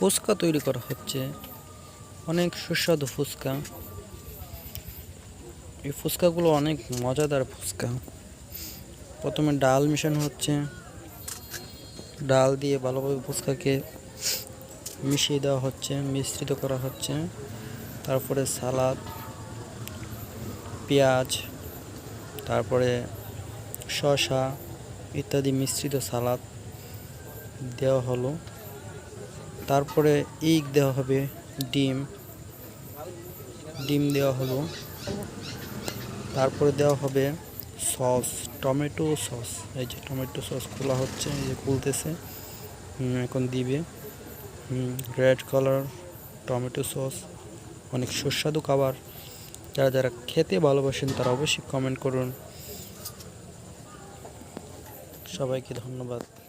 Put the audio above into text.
ফুচকা তৈরি করা হচ্ছে। অনেক সুস্বাদু ফুচকা। এই ফুচকাগুলো অনেক মজাদার ফুচকা। প্রথমে ডাল মেশানো হচ্ছে। ডাল দিয়ে ভালোভাবে ফুচকাকে মিশিয়ে দেওয়া হচ্ছে, মিশ্রিত করা হচ্ছে। তারপরে সালাদ, পেঁয়াজ, তারপরে শসা ইত্যাদি মিশ্রিত সালাদ দেওয়া হলো। তারপরে ইগ দেওয়া হবে, ডিম। ডিম দেওয়া হলো। তারপরে দেওয়া হবে সস, টমেটো সস। এই যে টমেটো সস খোলা হচ্ছে, এই যে খুলতেছে। এখন দিবে। Red colour tomato sauce. অনেক সুস্বাদু খাবার। যারা যারা খেতে ভালোবাসেন, তারা অবশ্যই কমেন্ট করুন। সবাইকে ধন্যবাদ।